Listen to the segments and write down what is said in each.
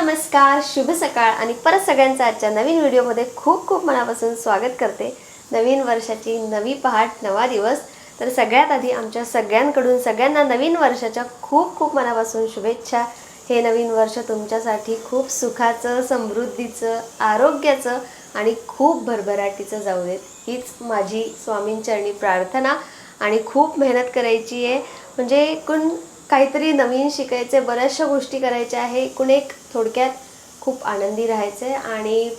नमस्कार शुभ सकाळ आणि परत सगळ्यांचं आजच्या नवीन व्हिडिओमध्ये खूप खूप मनापासून स्वागत करते. नवीन वर्षाची नवी पहाट नवा दिवस. तर सगळ्यात आधी आमच्या सगळ्यांकडून सगळ्यांना नवीन वर्षाच्या खूप खूप मनापासून शुभेच्छा. हे नवीन वर्ष तुमच्यासाठी खूप सुखाचं समृद्धीचं आरोग्याचं आणि खूप भरभराटीचं जाऊ देत. हीच माझी स्वामींचरणी प्रार्थना आणि खूप मेहनत करायची आहे. म्हणजे एकूण काहीतरी नवीन शिकायचे बऱ्याचशा गोष्टी करायच्या आहे. एकूण एक थोडक्यात खूप आनंदी राहायचं आहे आणि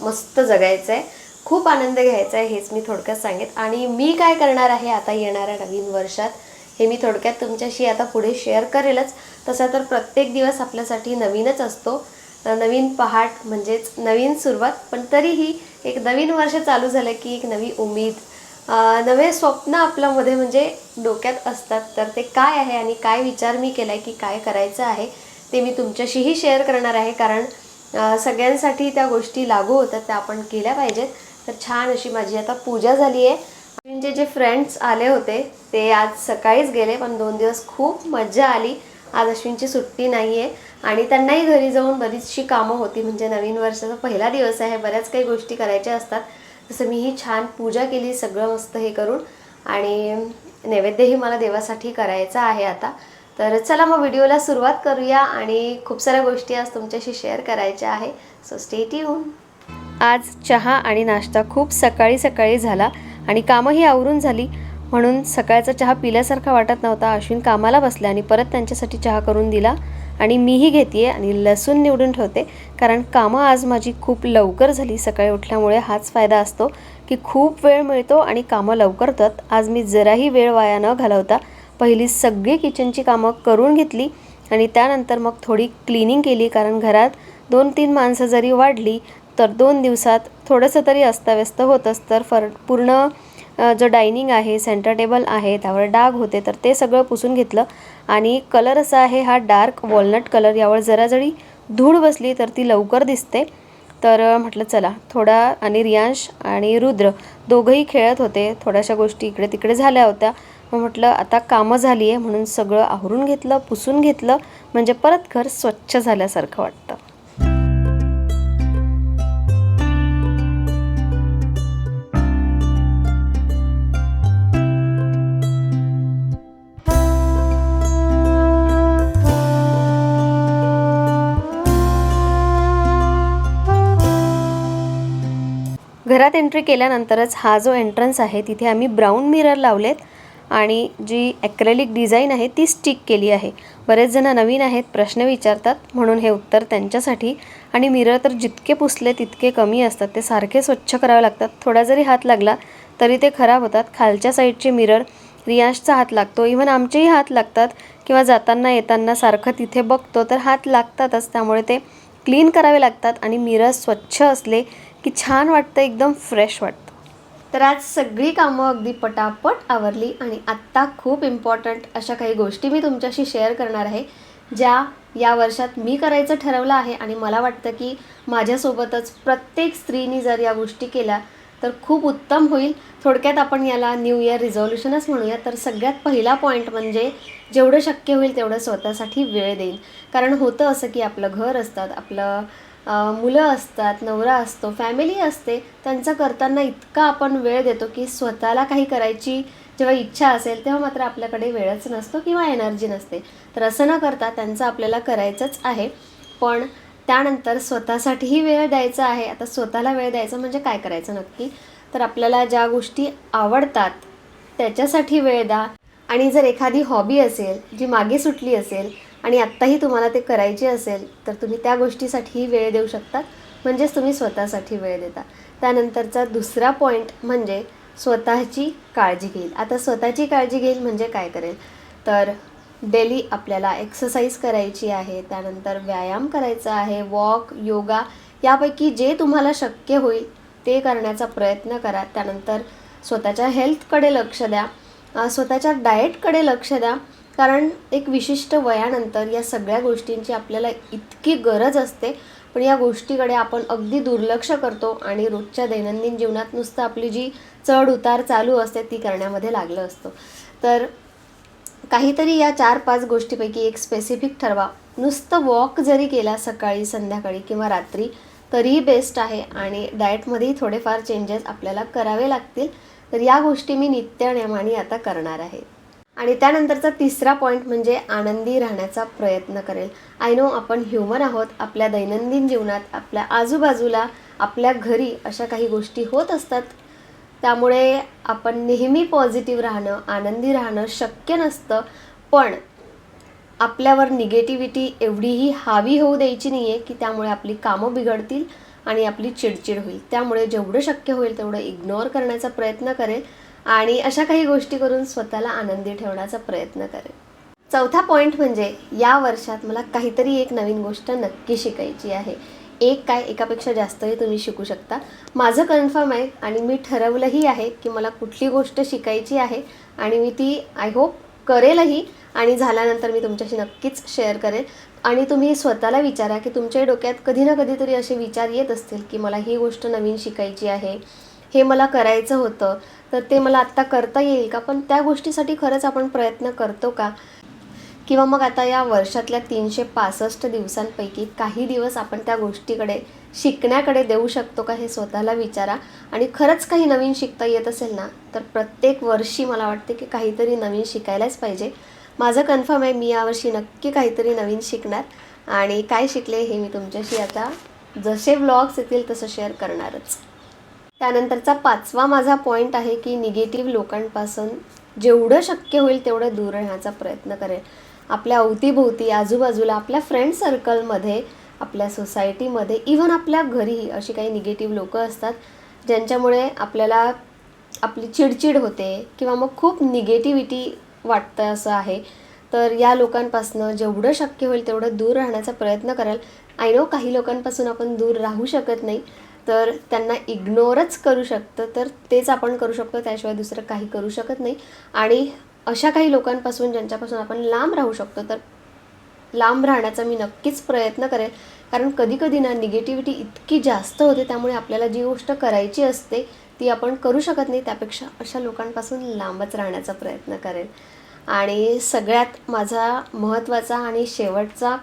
मस्त जगायचं. आहे खूप आनंद घ्यायचा आहे हेच मी थोडक्यात सांगेन. आणि मी काय करणार आहे आता येणाऱ्या नवीन वर्षात हे मी थोडक्यात तुमच्याशी आता पुढे शेअर करेलच. तसा तर प्रत्येक दिवस आपल्यासाठी नवीनच असतो. नवीन पहाट म्हणजेच नवीन सुरुवात. पण तरीही एक नवीन वर्ष चालू झालं की एक नवी उमेद नवे स्वप्न आपल्यामध्ये म्हणजे डोक्यात असतात. तर ते काय आहे आणि काय विचार मी केला आहे की काय करायचं आहे ते मी तुमच्याशीही शेअर करणार आहे. कारण सगळ्यांसाठी त्या गोष्टी लागू होतात त्या आपण केल्या पाहिजेत. तर छान अशी माझी आता पूजा झाली आहे म्हणजे जे फ्रेंड्स आले होते ते आज सकाळीच गेले पण दोन दिवस खूप मज्जा आली. आज अश्विनची सुट्टी नाही आहे आणि त्यांनाही घरी जाऊन बरीचशी कामं होती. म्हणजे नवीन वर्षाचा पहिला दिवस आहे. बऱ्याच काही गोष्टी करायच्या असतात. तसं मीही छान पूजा केली सगळं मस्त हे करून. आणि नैवेद्यही मला देवासाठी करायचा आहे आता. तर चला मग व्हिडिओला सुरुवात करूया आणि खूप साऱ्या गोष्टी आज तुमच्याशी शेअर करायच्या आहे. सो स्टेट येऊन आज चहा आणि नाश्ता खूप सकाळी सकाळी झाला आणि कामंही आवरून झाली. म्हणून सकाळचा चहा पिल्यासारखा वाटत नव्हता. अश्विन कामाला बसला आणि परत त्यांच्यासाठी चहा करून दिला. आणि मीही घेते आणि लसूण निवडून ठेवते. कारण कामं आज माझी खूप लवकर झाली. सकाळी उठल्यामुळे हाच फायदा असतो की खूप वेळ मिळतो आणि कामं लवकर होतात. आज मी जराही वेळ वाया न घालवता पहिली सगळी किचनची कामं करून घेतली आणि त्यानंतर मग थोडी क्लिनिंग केली. कारण घरात दोन तीन माणसं जरी वाढली तर दोन दिवसात थोडंसं तरी अस्ताव्यस्त होतंच. तर फर पूर्ण जो डायनिंग आहे सेंटर टेबल आहे त्यावर डाग होते तर ते सगळं पुसून घेतलं. आणि कलर असा आहे हा डार्क वॉलनट कलर. यावर जरा जरी धूळ बसली तर ती लवकर दिसते. तर म्हटलं चला थोडा आणि रियांश आणि रुद्र दोघंही खेळत होते. थोड्याशा गोष्टी इकडे तिकडे झाल्या होत्या. मग म्हटलं आता कामं झाली आहे म्हणून सगळं आवरून घेतलं पुसून घेतलं. म्हणजे परत घर स्वच्छ झाल्यासारखं वाटतं. घरात एंट्री केल्यानंतरच हा जो एंट्रन्स आहे तिथे आम्ही ब्राऊन मिरर लावलेत आणि जी ॲक्रेलिक डिझाईन आहे ती स्टिक केली आहे. बरेच जण नवीन आहेत प्रश्न विचारतात म्हणून हे उत्तर त्यांच्यासाठी. आणि मिरर तर जितके पुसले तितके कमी असतात. ते सारखे स्वच्छ करावे लागतात. थोडा जरी हात लागला तरी ते खराब होतात. खालच्या साईडचे मिरर रियांशचा हात लागतो. इव्हन आमचेही हात लागतात किंवा जाताना येताना सारखं तिथे बघतो तर हात लागतातच. त्यामुळे ते क्लीन करावे लागतात आणि मिरर स्वच्छ असले की छान वाटतं एकदम फ्रेश वाटतं. तर आज सगळी कामं अगदी पटापट आवरली आणि आत्ता खूप इम्पॉर्टंट अशा काही गोष्टी मी तुमच्याशी शेअर करणार आहे ज्या या वर्षात मी करायचं ठरवलं आहे आणि मला वाटतं की माझ्यासोबतच प्रत्येक स्त्रीनी जर या गोष्टी केल्या तर खूप उत्तम होईल. थोडक्यात आपण याला न्यू इयर रिझॉल्युशनच म्हणूया. तर सगळ्यात पहिला पॉईंट म्हणजे जेवढं शक्य होईल तेवढं स्वतःसाठी वेळ देईल कारण होतं असं की आपलं घर असतात आपलं मुलं असतात नवरा असतो फॅमिली असते त्यांचं करताना इतका आपण वेळ देतो की स्वतःला काही करायची जेव्हा इच्छा असेल तेव्हा मात्र आपल्याकडे वेळच नसतो किंवा एनर्जी नसते. तर असं न करता त्यांचं आपल्याला करायचंच आहे. पण त्यानंतर स्वतःसाठीही वेळ द्यायचा आहे. आता स्वतःला वेळ द्यायचा म्हणजे काय करायचं नक्की? तर आपल्याला ज्या गोष्टी आवडतात त्याच्यासाठी वेळ द्या. आणि जर एखादी हॉबी असेल जी मागे सुटली असेल आणि आत्ताही तुम्हाला ते करायची असेल तर तुम्ही त्या गोष्टीसाठीही वेळ देऊ शकता. म्हणजेच तुम्ही स्वतःसाठी वेळ देता. त्यानंतरचा दुसरा पॉईंट म्हणजे स्वतःची काळजी घेईल. आता स्वतःची काळजी घेईल म्हणजे काय करेल? तर डेली आपल्याला एक्सरसाइज करायची आहे त्यानंतर व्यायाम करायचा आहे वॉक योगा यापैकी जे तुम्हाला शक्य होईल ते करण्याचा प्रयत्न करा. त्यानंतर स्वतःच्या हेल्थकडे लक्ष द्या. स्वतःच्या डाएटकडे लक्ष द्या. कारण एक विशिष्ट वयानंतर या सगळ्या गोष्टींची आपल्याला इतकी गरज असते पण या गोष्टीकडे आपण अगदी दुर्लक्ष करतो आणि रोजच्या दैनंदिन जीवनात नुसतं आपली जी चढ उतार चालू असते ती करण्यामध्ये लागलं असतं. तर काहीतरी या चार पाच गोष्टीपैकी एक स्पेसिफिक ठरवा. नुसतं वॉक जरी केला सकाळी संध्याकाळी किंवा रात्री तरीही बेस्ट आहे आणि डाएटमध्येही थोडेफार चेंजेस आपल्याला करावे लागतील. तर या गोष्टी मी नित्यनेमाने आता करणार आहे. आणि त्यानंतरचा तिसरा पॉईंट म्हणजे आनंदी राहण्याचा प्रयत्न करेल. आय नो आपण ह्युमन आहोत आपल्या दैनंदिन जीवनात आपल्या आजूबाजूला आपल्या घरी अशा काही गोष्टी होत असतात. त्यामुळे आपण नेहमी पॉझिटिव्ह राहणं आनंदी राहणं शक्य नसतं. पण आपल्यावर निगेटिव्हिटी एवढीही हावी होऊ द्यायची नाही आहे की त्यामुळे आपली कामं बिघडतील आणि आपली चिडचिड होईल. त्यामुळे जेवढं शक्य होईल तेवढं इग्नोर करण्याचा प्रयत्न करेल. आणि अशा काही गोष्टी करून स्वतःला आनंदी ठेवण्याचा प्रयत्न करेन. चौथा पॉईंट म्हणजे या वर्षात मला काहीतरी एक नवीन गोष्ट नक्की शिकायची आहे. एक काय एकापेक्षा जास्तही तुम्ही शिकू शकता. माझं कन्फर्म आहे आणि मी ठरवलंही आहे की मला कुठली गोष्ट शिकायची आहे आणि मी ती आय होप करेलही आणि झाल्यानंतर मी तुमच्याशी नक्कीच शेअर करेन आणि तुम्ही स्वतःला विचारा की तुमच्या डोक्यात कधी ना कधीतरी असे विचार येत असतील की मला ही गोष्ट नवीन शिकायची आहे. हे मला करायचं होतं तर ते मला आत्ता करता येईल का? पण त्या गोष्टीसाठी खरंच आपण प्रयत्न करतो का? किंवा मग आता या वर्षातल्या तीनशे पासष्ट दिवसांपैकी काही दिवस आपण त्या गोष्टीकडे शिकण्याकडे देऊ शकतो का हे स्वतःला विचारा. आणि खरंच काही नवीन शिकता येत असेल ना तर प्रत्येक वर्षी मला वाटते की काहीतरी नवीन शिकायलाच पाहिजे. माझं कन्फर्म आहे मी यावर्षी नक्की काहीतरी नवीन शिकणार. आणि काय शिकले हे मी तुमच्याशी आता जसे व्लॉग्स येतील तसं शेअर करणारच. त्यानंतरचा पाचवा माझा पॉईंट आहे की निगेटिव्ह लोकांपासून जेवढं शक्य होईल तेवढं दूर राहण्याचा प्रयत्न करेल आपल्या अवतीभोवती आजूबाजूला आपल्या फ्रेंड सर्कलमध्ये आपल्या सोसायटीमध्ये इव्हन आपल्या घरीही अशी काही निगेटिव्ह लोकं असतात ज्यांच्यामुळे आपल्याला आपली चिडचिड होते किंवा मग खूप निगेटिव्हिटी वाटतं असं आहे. तर या लोकांपासनं जेवढं शक्य होईल तेवढं दूर राहण्याचा प्रयत्न कराल. आय नो काही लोकांपासून आपण दूर राहू शकत नाही तर त्यांना इग्नोरच करू शकतं तर तेच आपण करू शकतो. त्याशिवाय दुसरं काही करू शकत नाही. आणि अशा काही लोकांपासून ज्यांच्यापासून आपण लांब राहू शकतो तर लांब राहण्याचा मी नक्कीच प्रयत्न करेल कारण कधीकधी ना निगेटिव्हिटी इतकी जास्त होते त्यामुळे आपल्याला जी गोष्ट करायची असते ती आपण करू शकत नाही. त्यापेक्षा अशा लोकांपासून लांबच राहण्याचा प्रयत्न करेल आणि सगळ्यात माझा महत्त्वाचा आणि शेवटचा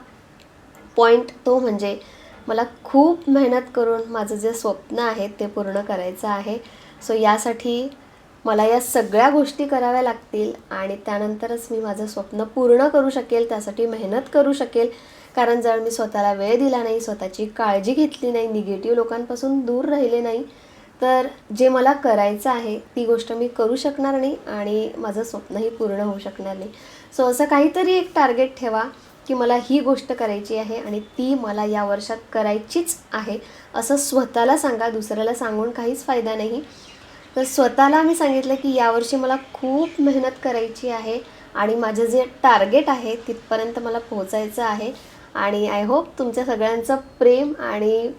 पॉईंट तो म्हणजे मला खूप मेहनत करून माझं जे स्वप्न आहे ते पूर्ण करायचं आहे. सो यासाठी मला या सगळ्या गोष्टी कराव्या लागतील आणि त्यानंतरच मी माझं स्वप्न पूर्ण करू शकेल त्यासाठी मेहनत करू शकेल. कारण जर मी स्वतःला वेळ दिला नाही स्वतःची काळजी घेतली नाही निगेटिव्ह लोकांपासून दूर राहिले नाही तर जे मला करायचं आहे ती गोष्ट मी करू शकणार नाही आणि माझं स्वप्नही पूर्ण होऊ शकणार नाही. सो असं काहीतरी एक टार्गेट ठेवा. की मला ही गोष्ट करायची आहे आणि ती मला या वर्षात करायचीच आहे. असं स्वतःला सांगा दुसऱ्याला सांगून काहीच फायदा नाही. तर स्वतःला मी सांगितलं की यावर्षी मला खूप मेहनत करायची आहे आणि माझं जे टार्गेट आहे तिथपर्यंत मला पोहोचायचं आहे. आणि आय होप तुमच्या सगळ्यांचं प्रेम आणि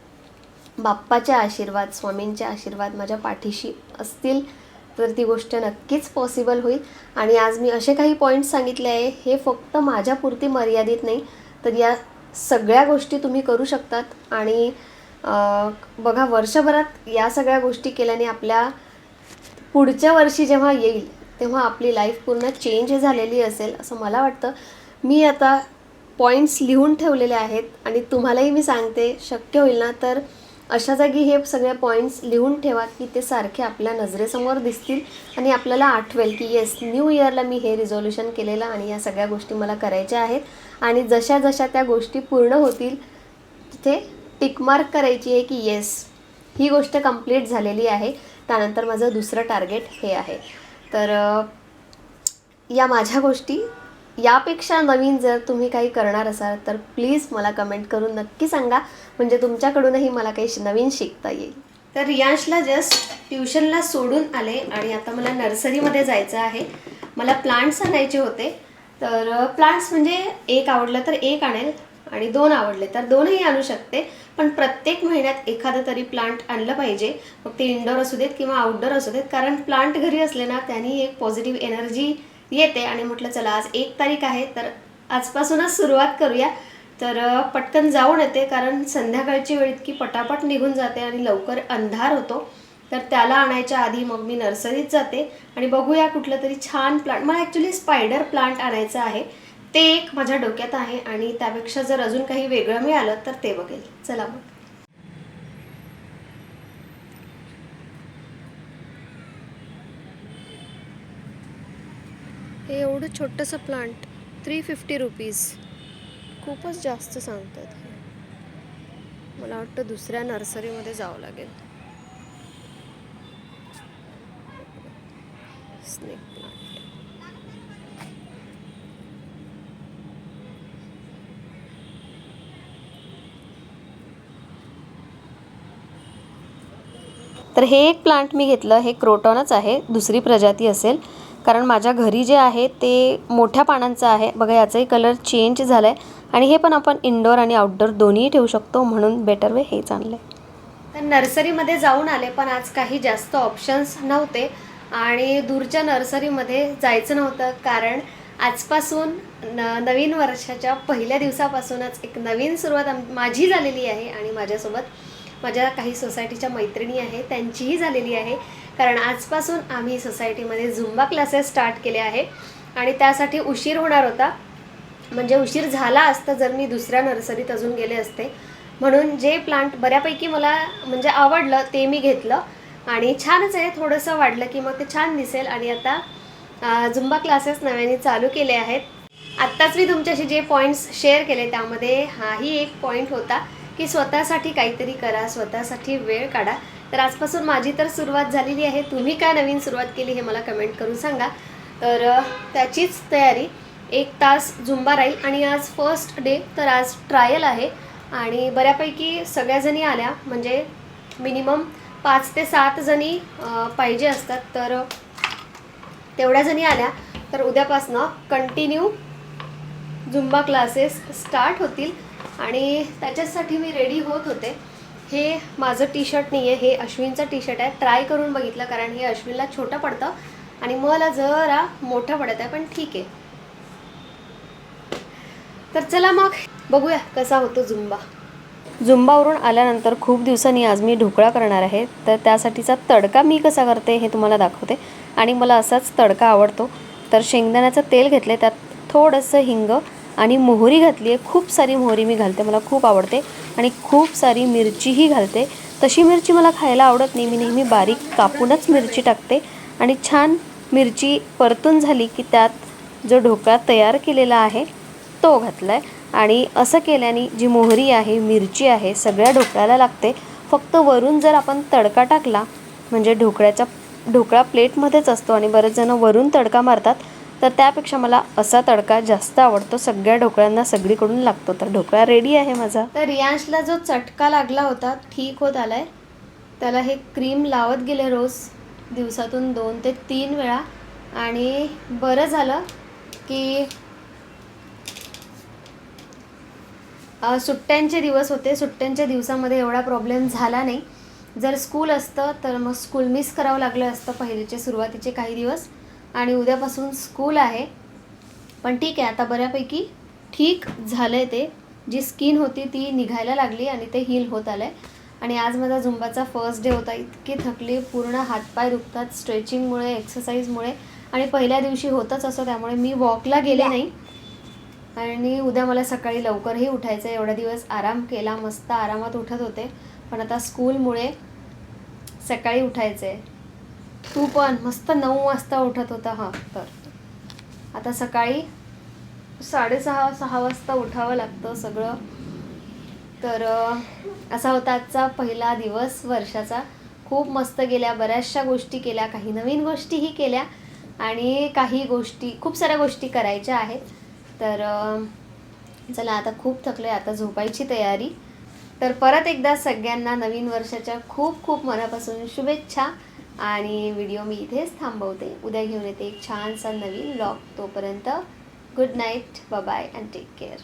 बाप्पाचे आशीर्वाद स्वामींचे आशीर्वाद माझ्या पाठीशी असतील. तर ती गोष्ट नक्कीच पॉसिबल होईल. आणि आज मी असे काही पॉईंट्स सांगितले आहे हे फक्त माझ्यापुरती मर्यादित नाही तर या सगळ्या गोष्टी तुम्ही करू शकतात. आणि बघा वर्षभरात या सगळ्या गोष्टी केल्याने आपल्या पुढच्या वर्षी जेव्हा येईल तेव्हा आपली लाईफ पूर्ण चेंज झालेली असेल असं मला वाटतं. मी आता पॉईंट्स लिहून ठेवलेले आहेत आणि तुम्हालाही मी सांगते शक्य होईल ना तर अशा जागी हे सगळे पॉईंट्स लिहून ठेवा की ते सारखे आपल्या नजरेसमोर दिसतील आणि आपल्याला आठवेल की येस न्यू इयरला मी हे रिझॉल्युशन केलेलं आणि या सगळ्या गोष्टी मला करायच्या आहेत. आणि जशा जशा त्या गोष्टी पूर्ण होतील तिथे टिकमार्क करायची आहे की येस ही गोष्ट कंप्लीट झालेली आहे. त्यानंतर माझं दुसरं टार्गेट हे आहे. तर या माझ्या गोष्टी यापेक्षा नवीन जर तुम्ही काही करणार असाल तर प्लीज मला कमेंट करून नक्की सांगा. म्हणजे तुमच्याकडूनही मला काही नवीन शिकता येईल. तर रियांशला जस्ट ट्युशनला सोडून आले आणि आता मला नर्सरीमध्ये जायचं आहे. मला प्लांट्स आणायचे होते. तर प्लांट्स म्हणजे एक आवडलं तर एक आणेल आणि दोन आवडले तर दोनही आणू शकते. पण प्रत्येक महिन्यात एखादं तरी प्लांट आणलं पाहिजे. मग ते इनडोअर असू देत किंवा आउटडोअर असू देत. कारण प्लांट घरी असले ना त्यांनी एक पॉझिटिव्ह एनर्जी येते आणि म्हटलं चला आज एक तारीख आहे तर आजपासूनच सुरुवात करूया. तर पटकन जाऊन येते कारण संध्याकाळची वेळ इतकी पटापट निघून जाते आणि लवकर अंधार होतो. तर त्याला आणायच्या आधी मग मी नर्सरीत जाते आणि बघूया कुठलं तरी छान प्लांट. मला ॲक्च्युली स्पायडर प्लांट आणायचं आहे. ते एक माझ्या डोक्यात आहे आणि त्यापेक्षा जर अजून काही वेगळं मिळालं तर ते बघेल. चला मग. हे एवढं छोटंसं प्लांट थ्री फिफ्टी रुपीज खूपच जास्त सांगतात हे. मला वाटतं दुसऱ्या नर्सरीमध्ये जावं लागेल. स्नेक प्लांट तर हे एक प्लांट मी घेतलं हे क्रोटॉनच आहे दुसरी प्रजाती असेल. कारण माझ्या घरी जे आहे ते मोठ्या पानांचं आहे. बघा याचाही कलर चेंज झाला आहे आणि हे पण आपण इनडोअर आणि आउटडोअर दोन्हीही ठेवू शकतो. म्हणून बेटर वे हेच आणलं तर नर्सरीमध्ये जाऊन आले पण आज काही जास्त ऑप्शन्स नव्हते. आणि दूरच्या नर्सरीमध्ये जायचं नव्हतं कारण आजपासून न नवीन वर्षाच्या पहिल्या दिवसापासूनच एक नवीन सुरुवात आम- माझी झालेली आहे. आणि माझ्यासोबत माझ्या काही सोसायटीच्या मैत्रिणी आहे त्यांचीही झालेली आहे. कारण आजपासून आम्ही सोसायटीमध्ये झुंबा क्लासेस स्टार्ट केले आहे. आणि त्यासाठी उशीर होणार होता. म्हणजे उशीर झाला असता जर मी दुसऱ्या नर्सरीत अजून गेले असते. म्हणून जे प्लांट बऱ्यापैकी मला म्हणजे आवडलं ते मी घेतलं. आणि छानच आहे थोडंसं वाढलं की मग ते छान दिसेल. आणि आता झुंबा क्लासेस नव्याने चालू केले आहेत. आत्ताच मी तुमच्याशी जे पॉईंट्स शेअर केले त्यामध्ये हाही एक पॉईंट होता की स्वतःसाठी काहीतरी करा स्वतःसाठी वेळ काढा. तर आजपासून माझी तर सुरुवात झालेली आहे. तुम्ही काय नवीन सुरुवात केली हे मला कमेंट करून सांगा. तर त्याचीच तयारी. एक तास झुंबा राहील आणि आज फर्स्ट डे तर आज ट्रायल आहे. आणि बऱ्यापैकी सगळ्याजणी आल्या. म्हणजे मिनिमम पाच ते सात जणी पाहिजे असतात. तर तेवढ्या जणी आल्या. तर उद्यापासनं कंटिन्यू झुंबा क्लासेस स्टार्ट होतील. आणि त्याच्यासाठी मी रेडी होत होते. हे माझं टी शर्ट नाही आहे हे अश्विनचं टी शर्ट आहे. ट्राय करून बघितलं कारण हे अश्विनला छोटं पडतं. आणि मला जरा मोठं पडत आहे पण ठीक आहे. तर चला मग बघूया कसा होतो झुंबा. झुंबावरून आल्यानंतर खूप दिवसांनी आज मी ढोकळा करणार आहे. तर त्यासाठीचा तडका मी कसा करते हे तुम्हाला दाखवते. आणि मला असाच तडका आवडतो. तर शेंगदाण्याचं तेल घेतले त्यात थोडंसं हिंग आणि मोहरी घातली आहे खूप सारी मोहरी मी घालते मला खूप आवडते. आणि खूप सारी मिरचीही घालते. तशी मिरची मला खायला आवडत नाही. मी नेहमी बारीक कापूनच मिरची टाकते. आणि छान मिरची परतून झाली की त्यात जो ढोकळा तयार केलेला आहे तो घातला आहे आणि असं केल्याने जी मोहरी आहे मिरची आहे सगळ्या ढोकळ्याला लागते. फक्त वरून जर आपण तडका टाकला म्हणजे ढोकळ्याचा ढोकळा प्लेटमध्येच असतो आणि बरेच जण वरून तडका मारतात तर त्यापेक्षा मला असा तडका जास्त आवडतो. सगळ्या ढोकळ्यांना सगळीकडून लागतो. तर ढोकळा रेडी आहे माझा. तर रियांशला जो चटका लागला होता ठीक होत आलाय. त्याला हे क्रीम लावत गेले रोज दिवसातून दोन ते तीन वेळा. आणि बरं झालं की सुट्ट्यांचे दिवस होते. सुट्ट्यांच्या दिवसामध्ये एवढा प्रॉब्लेम झाला नाही. जर स्कूल असतं तर मग स्कूल मिस करावं लागलं असतं पहिलेचे सुरुवातीचे काही दिवस. आणि उद्यापासून स्कूल आहे. पण ठीक आहे आता बऱ्यापैकी ठीक झालं आहे ते. जी स्किन होती ती निघायला लागली आणि ते हील होत आलं आहे आणि आज माझा झुंबाचा फर्स्ट डे होता. इतकी थकली पूर्ण हातपाय दुखतात स्ट्रेचिंगमुळे एक्सरसाइजमुळे आणि पहिल्या दिवशी होतंच असं त्यामुळे मी वॉकला गेले नाही. आणि उद्या मला सकाळी लवकरही उठायचं आहे एवढा दिवस आराम केला मस्त आरामात उठत होते. पण आता स्कूलमुळे सकाळी उठायचं आहे तू पण मस्त नऊ वाजता उठत होता हां. तर आता सकाळी साडेसहा सहा वाजता उठावं लागतं सगळं. तर असा होता आजचा पहिला दिवस वर्षाचा. खूप मस्त गेल्या बऱ्याचशा गोष्टी केल्या काही नवीन गोष्टीही केल्या आणि काही गोष्टी खूप साऱ्या गोष्टी करायच्या आहेत. तर चला आता खूप थकले आता झोपायची तयारी. तर परत एकदा सगळ्यांना नवीन वर्षाच्या खूप खूप मनापासून शुभेच्छा. आणि व्हिडिओ मी इथेच थांबवते. उद्या घेऊन येते एक छानसा नवीन ब्लॉग तोपर्यंत good night bye and take care